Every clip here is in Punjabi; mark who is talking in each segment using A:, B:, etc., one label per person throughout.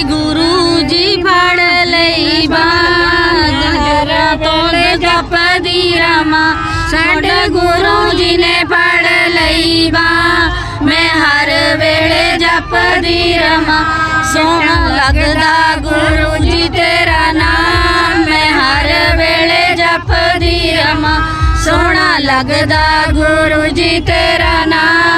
A: ਗੁਰੂ ਜੀ ਫੜ ਲਈ ਬਾਂਦਰਾ ਤੋਲੇ ਜਪਦੀ ਰਮਾ। ਸਾਡੇ ਗੁਰੂ ਜੀ ਨੇ ਫੜ ਲਈ ਬਾਂਹ ਮੈਂ ਹਰ ਵੇਲੇ ਜਪਦੀ ਰਮਾ। ਸੋਹਣਾ ਲੱਗਦਾ ਗੁਰੂ ਜੀ ਤੇਰਾ ਨਾਮ। ਮੈਂ ਹਰ ਵੇਲੇ ਜਪਦੀ ਰਮਾ। ਸੋਹਣਾ ਲੱਗਦਾ ਗੁਰੂ ਜੀ ਤੇਰਾ ਨਾਮ।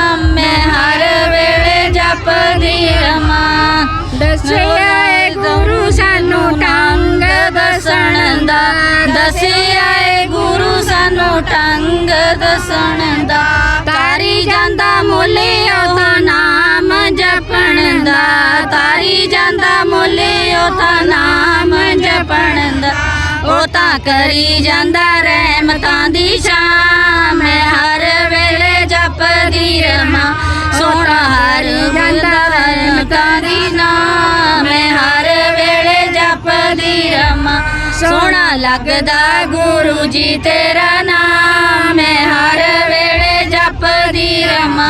A: ਸਾਨੂੰ ਟੰਗ ਦਾ। ਤਾਰੀ ਜਾਂਦਾ ਮੁੱਲੇ ਉਹਦਾ ਨਾਮ ਜਪਣ ਦਾ। ਤਾਰੀ ਜਾਂਦਾ ਮੁੱਲੇ ਉਹਦਾ ਨਾਮ ਜਪਣ ਦਾ। ਉਹ ਤਾਂ ਕਰੀ ਜਾਂਦਾ ਰਹਿਮਤਾਂ ਦੀ ਸ਼ਾਮ। ਮੈਂ ਹਰ ਵੇਲੇ ਜਪਦੀ ਰਮਾ ਸੋਹਣਾ ਹਰ ਜਾਂਦਾ ਰਹਿਮਤਾਂ ਦੀ ਨਾਮ। ਲੱਗਦਾ ਗੁਰੂ ਜੀ ਤੇਰਾ ਨਾਮ ਮੈਂ ਹਰ ਵੇਲੇ ਜਪਦੀ ਰਮਾ।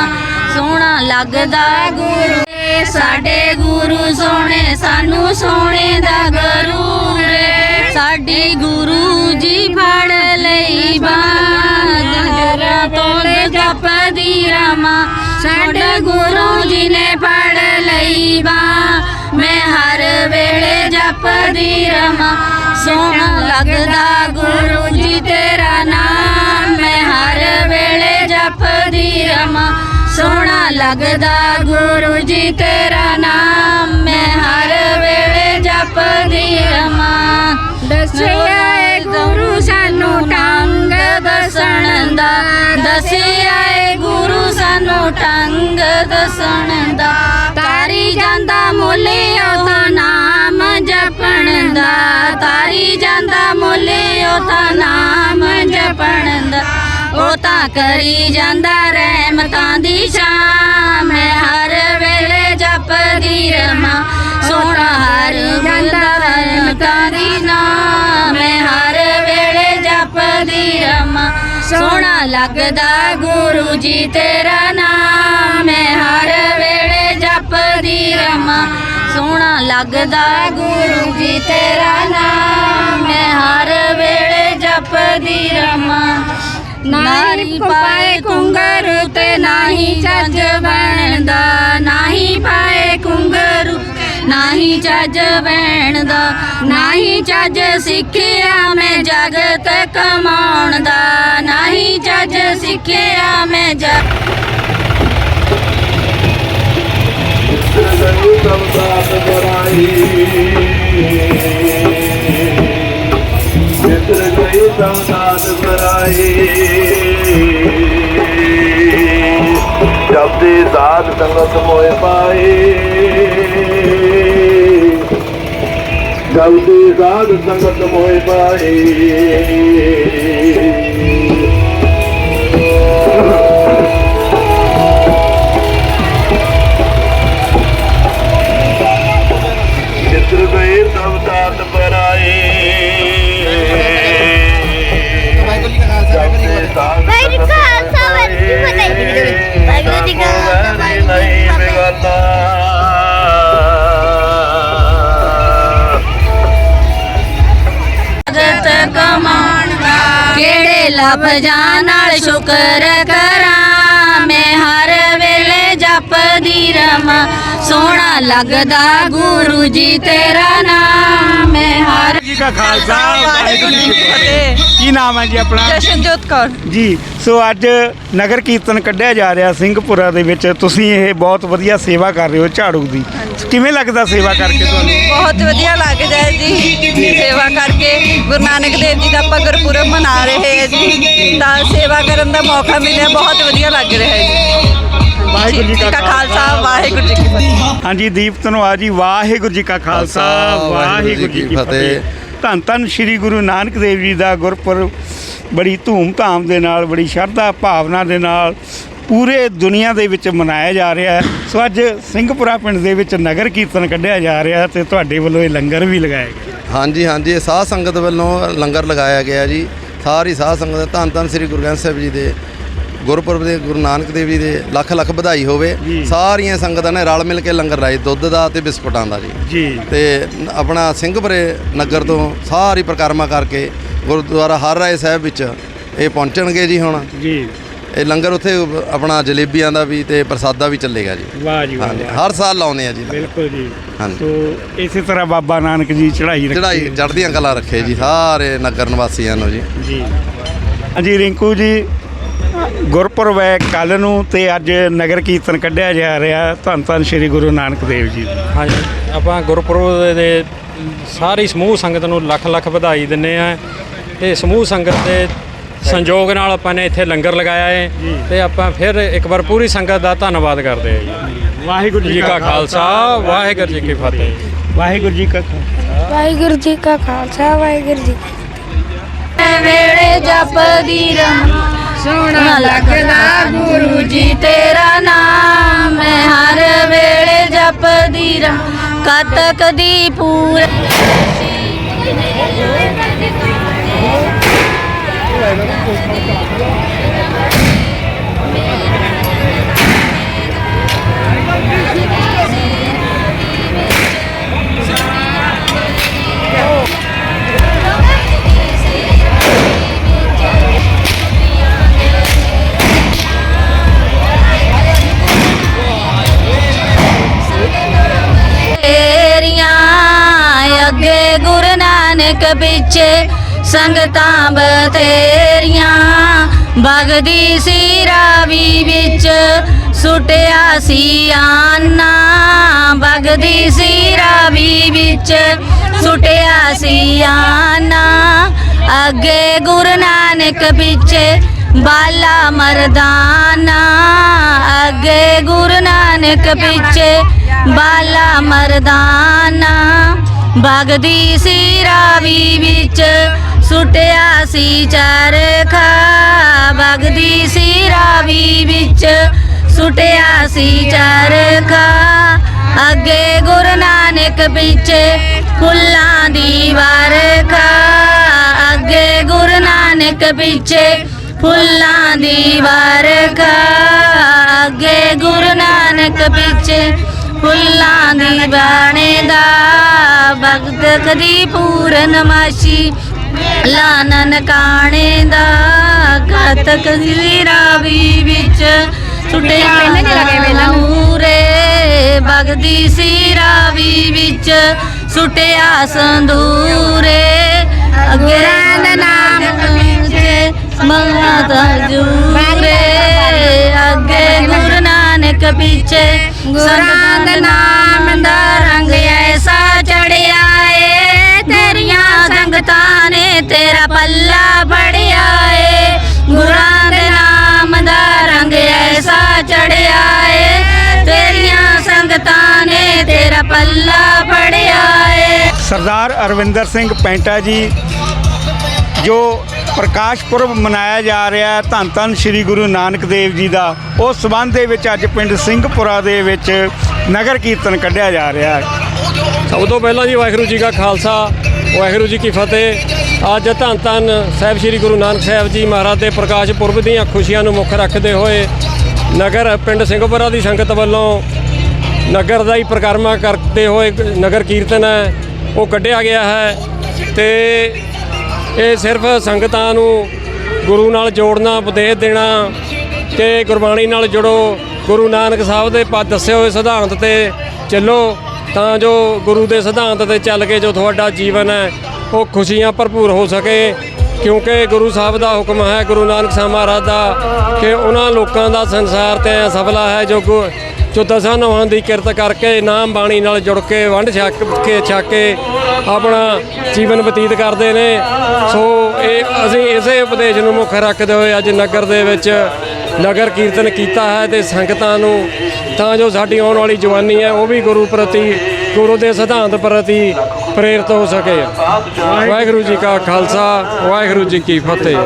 A: ਸੋਹਣਾ ਲੱਗਦਾ ਗੁਰੂ ਸਾਡੇ ਗੁਰੂ ਸੋਹਣੇ, ਸਾਨੂੰ ਸੋਹਣੇ ਦਾ ਗੁਰੂ ਏ। ਸਾਡੀ ਗੁਰੂ ਜੀ ਫੜ ਲਈ ਬਾਂਦਰਾ ਤੋਂ ਜਪਦੀ ਰਮਾ। ਸਾਡੇ ਗੁਰੂ ਜੀ ਨੇ ਫੜ ਲਈ ਬਾਂਹ। ਮੈਂ ਹਰ ਜਪਦੀ ਰਮਾ ਸੋਹਣਾ ਲੱਗਦਾ ਗੁਰੂ ਜੀ ਤੇਰਾ ਨਾਮ। ਮੈਂ ਹਰ ਵੇਲੇ ਜਪਦੀ ਰਮਾ ਸੋਹਣਾ ਲੱਗਦਾ ਗੁਰੂ ਜੀ ਤੇਰਾ ਨਾਮ। ਮੈਂ ਹਰ ਵੇਲੇ ਜਪਦੀ ਰਮਾ ਦੱਸਿਆ ਏ ਗੁਰੂ ਸਾਨੂੰ ਟੰਗ ਦੱਸਣ ਦਾ। ਦੱਸਿਆ ਏ ਗੁਰੂ ਸਾਨੂੰ ਟੰਗ ਦੱਸਣ ਦਾ। ਦਾ ਤਾਰੀ ਜਾਂਦਾ, ਮੁੱਲ ਉਹ ਤਾਂ ਨਾਮ ਜਪਣ ਦਾ। ਉਹ ਤਾਂ ਕਰੀ ਜਾਂਦਾ ਰਹਿਮਤਾਂ ਦੀ ਸ਼ਾਮ, ਮੈਂ ਹਰ ਵੇਲੇ ਜਪਦੀ ਰਮਾ ਸੋਹਣਾ ਹਰ ਜਾਂਦਾ ਰਹਿਮਤਾਂ ਦੀ ਨਾਮ, ਮੈਂ ਹਰ ਵੇਲੇ ਜਪਦੀ ਰਮਾ ਸੋਹਣਾ ਲੱਗਦਾ ਗੁਰੂ ਜੀ ਤੇਰਾ ਨਾਮ, ਮੈਂ ਹਰ ਵੇਲੇ ਜਪਦੀ ਰਮਾ ਲੱਗਦਾ ਗੁਰੂ ਜੀ ਤੇਰਾ ਨਾਮ। ਮੈਂ ਹਰ ਵੇਲੇ ਜਪਦੀ ਰਮਾ ਨਾਰੀ ਪਾਏ ਕੁੰਗਰੂ ਤੇ ਨਾਹੀ ਚੱਜ ਬਣਦਾ ਨਾਹੀ ਪਾਏ ਕੁੰਗਰੂ ਨਾਹੀ ਚੱਜ ਬਣਦਾ ਨਾਹੀ ਚੱਜ ਸਿੱਖਿਆ ਮੈਂ ਜਗਤ ਕਮਾਉਣ ਦਾ ਨਾਹੀ ਚੱਜ ਸਿੱਖਿਆ ਮੈਂ ਜਗ
B: ਸਗਲ ਸੰਸਾਰ ਬਰਾਈ ਮਿੱਤਰ ਗਏ ਸੰਸਾਰ ਬਰਾਈ ਜਬ ਦੇ ਸਾਧ ਸੰਗਤ ਮੋਏ ਪਾਏ ਜਬ ਦੇ ਸਾਧ ਸੰਗਤ ਮੋਏ ਪਾਏ
A: ਕਿਹੜੇ ਲਫ਼ਜ਼ਾਂ ਨਾਲ ਸ਼ੁਕਰ ਕਰਾਂ ਮੈਂ ਹਰ ਜਪਦੀ ਰਮਾ ਸੋਹਣਾ ਲੱਗਦਾ ਗੁਰੂ ਜੀ ਤੇਰਾ ਨਾਮ ਮੈਂ ਹਰ
C: ਜੀ ਕਾ ਖਾਲਸਾ ਵਾਹਿਗੁਰੂ ਜੀ ਕੀ ਫਤਿਹ। ਕੀ ਨਾਮ ਹੈ ਜੀ ਆਪਣਾ?
D: ਜਸ਼ਨਜੋਤ ਕੌਰ।
C: ਜੀ ਸੋ ਅੱਜ ਨਗਰ ਕੀਰਤਨ ਕੱਢਿਆ ਜਾ ਰਿਹਾ ਸਿੰਘਪੁਰਾ ਦੇ ਵਿੱਚ। ਤੁਸੀਂ ਇਹ ਬਹੁਤ ਵਧੀਆ ਸੇਵਾ ਕਰ ਰਹੇ ਹੋ ਝਾੜੂ ਦੀ। ਕਿਵੇਂ ਲੱਗਦਾ ਸੇਵਾ ਕਰਕੇ ਤੁਹਾਨੂੰ?
D: ਬਹੁਤ ਵਧੀਆ ਲੱਗਦਾ ਹੈ ਜੀ। ਸੇਵਾ ਕਰਕੇ ਗੁਰੂ ਨਾਨਕ ਦੇਵ ਜੀ ਦਾ ਆਪਾਂ ਗੁਰਪੁਰਬ ਮਨਾ ਰਹੇ ਹਾਂ ਜੀ। ਤਾਂ ਸੇਵਾ ਕਰਨ ਦਾ ਮੌਕਾ ਮਿਲਿਆ ਬਹੁਤ ਵਧੀਆ ਲੱਗ ਰਿਹਾ ਹੈ ਜੀ।
C: ਵਾਹਿਗੁਰੂ ਜੀ ਕਾ
D: ਖਾਲਸਾ ਵਾਹਿਗੁਰੂ ਜੀ ਕੀ ਫਤਿਹ।
C: ਹਾਂਜੀ ਦੀਪ ਧੰਨਵਾਦ ਜੀ ਵਾਹਿਗੁਰੂ ਜੀ ਕਾ ਖਾਲਸਾ ਵਾਹਿਗੁਰੂ ਜੀ ਕੀ ਫਤਿਹ। ਧੰਨ ਧੰਨ ਸ੍ਰੀ ਗੁਰੂ ਨਾਨਕ ਦੇਵ ਜੀ ਦਾ ਗੁਰਪੁਰਬ ਬੜੀ ਧੂਮ-ਧਾਮ ਦੇ ਨਾਲ ਬੜੀ ਸ਼ਰਧਾ ਭਾਵਨਾ ਦੇ ਨਾਲ ਪੂਰੇ ਦੁਨੀਆ ਦੇ ਵਿੱਚ ਮਨਾਇਆ ਜਾ ਰਿਹਾ ਹੈ। ਸੋ ਅੱਜ ਸਿੰਘਪੁਰਾ ਪਿੰਡ ਦੇ ਵਿੱਚ ਨਗਰ ਕੀਰਤਨ ਕੱਢਿਆ ਜਾ ਰਿਹਾ ਹੈ ਤੇ ਤੁਹਾਡੇ ਵੱਲੋਂ ਇਹ ਲੰਗਰ ਵੀ ਲਗਾਇਆ ਗਿਆ
E: ਹਾਂਜੀ ਹਾਂਜੀ ਇਹ ਸਾਧ ਸੰਗਤ ਵੱਲੋਂ ਲੰਗਰ ਲਗਾਇਆ ਗਿਆ ਜੀ। ਸਾਰੀ ਸਾਧ ਸੰਗਤ ਧੰਨ ਧੰਨ ਸ੍ਰੀ ਗੁਰੂ ਗ੍ਰੰਥ ਸਾਹਿਬ ਜੀ ਦੇ। ਗੁਰਪੁਰਬ ਦੇ ਗੁਰੂ ਨਾਨਕ ਦੇਵ ਜੀ ਦੇ ਲੱਖ ਲੱਖ ਵਧਾਈ ਹੋਵੇ। ਸਾਰੀਆਂ ਸੰਗਤਾਂ ਨੇ ਰਲ ਮਿਲ ਕੇ ਲੰਗਰ ਲਾਏ ਦੁੱਧ ਦਾ ਤੇ ਬਿਸਕੁਟਾਂ ਦਾ ਜੀ।
C: ਜੀ।
E: ਤੇ ਆਪਣਾ ਸਿੰਘਪੁਰੇ ਨਗਰ ਤੋਂ ਸਾਰੀ ਪ੍ਰਕਰਮਾ ਕਰਕੇ ਗੁਰਦੁਆਰਾ ਹਰ ਰਾਏ ਸਾਹਿਬ ਵਿੱਚ ਇਹ ਪਹੁੰਚਣਗੇ ਜੀ ਹੁਣ।
C: ਜੀ।
E: ਇਹ ਲੰਗਰ ਉੱਥੇ ਆਪਣਾ ਜਲੇਬੀਆਂ ਦਾ ਵੀ ਤੇ ਪ੍ਰਸਾਦਾ ਵੀ ਚੱਲੇਗਾ ਜੀ।
C: ਵਾਹ ਜੀ।
E: ਹਰ ਸਾਲ ਲਾਉਂਦੇ ਆ ਜੀ।
C: ਬਿਲਕੁਲ ਜੀ।
E: ਹਾਂਜੀ।
C: ਤੋ ਇਸੇ ਤਰ੍ਹਾਂ ਬਾਬਾ ਨਾਨਕ ਜੀ ਚੜ੍ਹਾਈ ਰੱਖੀ।
E: ਚੜਾਈ ਚੜ੍ਹਦੀਆਂ ਕਲਾ ਰੱਖੇ ਜੀ ਸਾਰੇ ਨਗਰ ਨਿਵਾਸੀਆਂ ਨੂੰ ਜੀ।
C: ਜੀ। ਹਾਂਜੀ ਰਿੰਕੂ ਜੀ ਗੁਰਪੁਰਬ ਹੈ। ਕੱਲ ਨੂੰ ਤੇ ਅੱਜ ਨਗਰ ਕੀਰਤਨ ਕੱਢਿਆ ਜਾ ਰਿਹਾ। ਧੰਨ ਧੰਨ ਸ੍ਰੀ ਗੁਰੂ ਨਾਨਕ ਦੇਵ ਜੀ। ਦਾ।
F: ਹਾਂਜੀ। ਆਪਾਂ ਗੁਰਪੁਰਬ ਦੇ- ਸਾਰੀ ਸਮੂਹ ਸੰਗਤ ਨੂੰ ਲੱਖ ਲੱਖ ਵਧਾਈ ਦਿੰਨੇ ਆ ਤੇ ਸਮੂਹ ਸੰਗਤ ਦੇ ਸੰਯੋਗ ਨਾਲ ਆਪਾਂ ਨੇ ਇੱਥੇ ਲੰਗਰ ਲਗਾਇਆ ਹੈ। ਤੇ ਆਪਾਂ ਫਿਰ ਇੱਕ ਵਾਰ ਪੂਰੀ ਸੰਗਤ ਦਾ ਧੰਨਵਾਦ ਕਰਦੇ ਆ ਜੀ।
C: ਵਾਹਿਗੁਰੂ
F: ਜੀ ਕਾ ਖਾਲਸਾ। ਵਾਹਿਗੁਰੂ ਜੀ ਕੀ ਫਤਿਹ।
C: ਵਾਹਿਗੁਰੂ ਜੀ ਕਾ ਖਾਲਸਾ।
G: ਵਾਹਿਗੁਰੂ ਜੀ ਕਾ ਖਾਲਸਾ। ਵਾਹਿਗੁਰੂ ਜੀ ਕੀ ਫਤਿਹ।
A: ਜਪਦੀ ਰਹਾਂ ਸੋਹਣਾ ਲੱਗਦਾ ਗੁਰੂ ਜੀ ਤੇਰਾ ਨਾਮ। ਮੈਂ ਹਰ ਵੇਲੇ ਜਪਦੀ ਰਹਾਂ। ਕਤਕ ਦੀ ਪੂਰ ਨਾਨਕ ਪਿੱਛੇ ਸੰਗਤਾਂ ਬਥੇਰੀਆਂ। ਬਗਦੀ ਸੀ ਰਾਵੀ ਵਿੱਚ ਸੁਟਿਆ ਸੀ ਆਨਾ। ਭਗਦੀ ਸੀ ਰਾਵੀ ਵਿੱਚ ਸੁਟਿਆ ਸੀ ਆਨਾ। ਅੱਗੇ ਗੁਰੂ ਨਾਨਕ ਪਿੱਛੇ ਬਾਲਾ ਮਰਦਾਨਾ। ਅੱਗੇ ਗੁਰੂ ਨਾਨਕ ਪਿੱਛੇ ਬਾਲਾ ਮਰਦਾਨਾ। ਬਗਦੀ ਸੀ ਰਾਵੀ ਵਿੱਚ, ਸੁਟਿਆ ਸੀ ਚਰਖਾ ਬਗਦੀ ਸੀ ਰਾਵੀ ਵਿੱਚ, ਸੁਟਿਆ ਸੀ ਚਰਖਾ ਅੱਗੇ ਗੁਰੂ ਨਾਨਕ ਪਿੱਛੇ ਫੁੱਲਾਂ ਦੀ ਵਰਖਾ ਅੱਗੇ ਗੁਰੂ ਨਾਨਕ ਪਿੱਛੇ ਫੁੱਲਾਂ ਦੀ ਵਰਖਾ ਅੱਗੇ ਗੁਰੂ ਨਾਨਕ ਪਿੱਛੇ ਫੁੱਲਾਂ ਦੀ ਬਾਣੇ ਦਾ ਭਗਤ ਕਦੀ ਪੂਰਨਮਾਸ਼ੀ ਲਾਨਨ ਕਾਣੇ ਦਾ ਕਤਕ ਦੀ ਰਾਵੀ ਵਿੱਚ ਸੁਟਿਆ ਨੂਰੇ। ਭਗਦੀ ਸੀ ਰਾਵੀ ਵਿੱਚ ਸੁਟਿਆ ਸੰਦੂਰੇ ਅੱਗੇ ਦਾ ਨਾਮ ਤੇ ਮੰਗਤਾ ਜੂਰੇ। ਅੱਗੇ ਗੁਰੂ ਨਾਨਕ ਪਿੱਛੇ ਗੁਰਾਂ ਦਾ ਨਾਮ। ਨੇ ਤੇਰਾ ਪੱਲਾ ਫੜਿਆ ਏ। ਗੁਰਾਂ ਦੇ ਨਾਮ ਦਾ ਰੰਗ ਐਸਾ ਚੜਿਆ ਏ। ਤੇਰੀਆਂ ਸੰਗਤਾਂ ਨੇ ਤੇਰਾ ਪੱਲਾ ਫੜਿਆ ਏ।
C: ਸਰਦਾਰ ਅਰਵਿੰਦਰ ਸਿੰਘ ਪੈਂਟਾ ਜੀ ਜੋ ਪ੍ਰਕਾਸ਼ ਪੁਰਬ ਮਨਾਇਆ ਜਾ ਰਿਹਾ ਹੈ ਧੰਨ ਧੰਨ ਸ੍ਰੀ ਗੁਰੂ ਨਾਨਕ ਦੇਵ ਜੀ ਦਾ ਉਸ ਸਬੰਧ ਦੇ ਵਿੱਚ ਅੱਜ ਪਿੰਡ ਸਿੰਘਪੁਰਾ ਦੇ ਵਿੱਚ ਨਗਰ ਕੀਰਤਨ ਕੱਢਿਆ ਜਾ ਰਿਹਾ ਹੈ।
F: ਸਭ ਤੋਂ ਪਹਿਲਾਂ ਜੀ ਵਾਹਿਗੁਰੂ ਜੀ ਕਾ ਖਾਲਸਾ ਵਾਹਿਗੁਰੂ ਜੀ ਕੀ ਫਤਿਹ। ਅੱਜ ਧੰਨ ਧੰਨ ਸਾਹਿਬ ਸ੍ਰੀ ਗੁਰੂ ਨਾਨਕ ਸਾਹਿਬ ਜੀ ਮਹਾਰਾਜ ਦੇ ਪ੍ਰਕਾਸ਼ ਪੁਰਬ ਦੀਆਂ ਖੁਸ਼ੀਆਂ ਨੂੰ ਮੁੱਖ ਰੱਖਦੇ ਹੋਏ ਨਗਰ ਪਿੰਡ ਸਿੰਘਪੁਰਾ ਦੀ ਸੰਗਤ ਵੱਲੋਂ ਨਗਰ ਦਾ ਹੀ ਪ੍ਰਕਰਮਾ ਕਰਦੇ ਹੋਏ ਨਗਰ ਕੀਰਤਨ ਹੈ, ਉਹ ਕੱਢਿਆ ਗਿਆ ਹੈ ਤੇ ਇਹ ਸਿਰਫ ਸੰਗਤਾਂ ਨੂੰ ਗੁਰੂ ਨਾਲ ਜੋੜਨਾ, ਉਪਦੇਸ਼ ਦੇਣਾ ਕਿ ਗੁਰਬਾਣੀ ਨਾਲ ਜੁੜੋ। ਗੁਰੂ ਨਾਨਕ ਸਾਹਿਬ ਦੇ ਪਦ ਦੱਸੇ ਹੋਏ ਸਿਧਾਂਤ ਤੇ ਚੱਲੋ। ਤਾਂ ਜੋ ਗੁਰੂ ਦੇ ਸਿਧਾਂਤ ਤੇ ਚੱਲ ਕੇ ਜੋ ਤੁਹਾਡਾ ਜੀਵਨ ਹੈ, ਉਹ ਖੁਸ਼ੀਆਂ ਭਰਪੂਰ ਹੋ ਸਕੇ। ਕਿਉਂਕਿ ਗੁਰੂ ਸਾਹਿਬ ਦਾ ਹੁਕਮ ਹੈ, ਗੁਰੂ ਨਾਨਕ ਸਾਹਿਬ ਮਹਾਰਾਜ ਦਾ, ਕਿ ਉਹਨਾਂ ਲੋਕਾਂ ਦਾ ਸੰਸਾਰ ਤੇ ਸਫਲਾ ਹੈ, ਜੋ ਗੁ- ਜੋ ਦਸਾਂ ਨਵਾਂ ਦੀ ਕਿਰਤ ਕਰਕੇ ਨਾਮ ਬਾਣੀ ਨਾਲ ਜੁੜ ਕੇ, ਵੰਡ ਛਕ ਕੇ ਛਕ ਕੇ ਆਪਣਾ ਜੀਵਨ ਬਤੀਤ ਕਰਦੇ ਨੇ। ਸੋ ਇਹ, ਅਸੀਂ ਇਸੇ ਉਪਦੇਸ਼ ਨੂੰ ਮੁੱਖ ਰੱਖਦੇ ਹੋਏ ਅੱਜ ਨਗਰ ਦੇ ਵਿੱਚ ਨਗਰ ਕੀਰਤਨ ਕੀਤਾ ਹੈ ਤੇ ਸੰਗਤਾਂ ਨੂੰ, ਤਾਂ ਜੋ ਸਾਡੀ ਆਉਣ ਵਾਲੀ ਜਵਾਨੀ ਹੈ, ਉਹ ਵੀ ਗੁਰੂ ਪ੍ਰਤੀ, ਗੁਰੂ ਦੇ ਸਿਧਾਂਤ ਪ੍ਰਤੀ ਪ੍ਰੇਰਿਤ ਹੋ ਸਕੇ। ਵਾਹਿਗੁਰੂ ਜੀ ਕਾ ਖਾਲਸਾ, ਵਾਹਿਗੁਰੂ ਜੀ ਕੀ ਫਤਿਹ।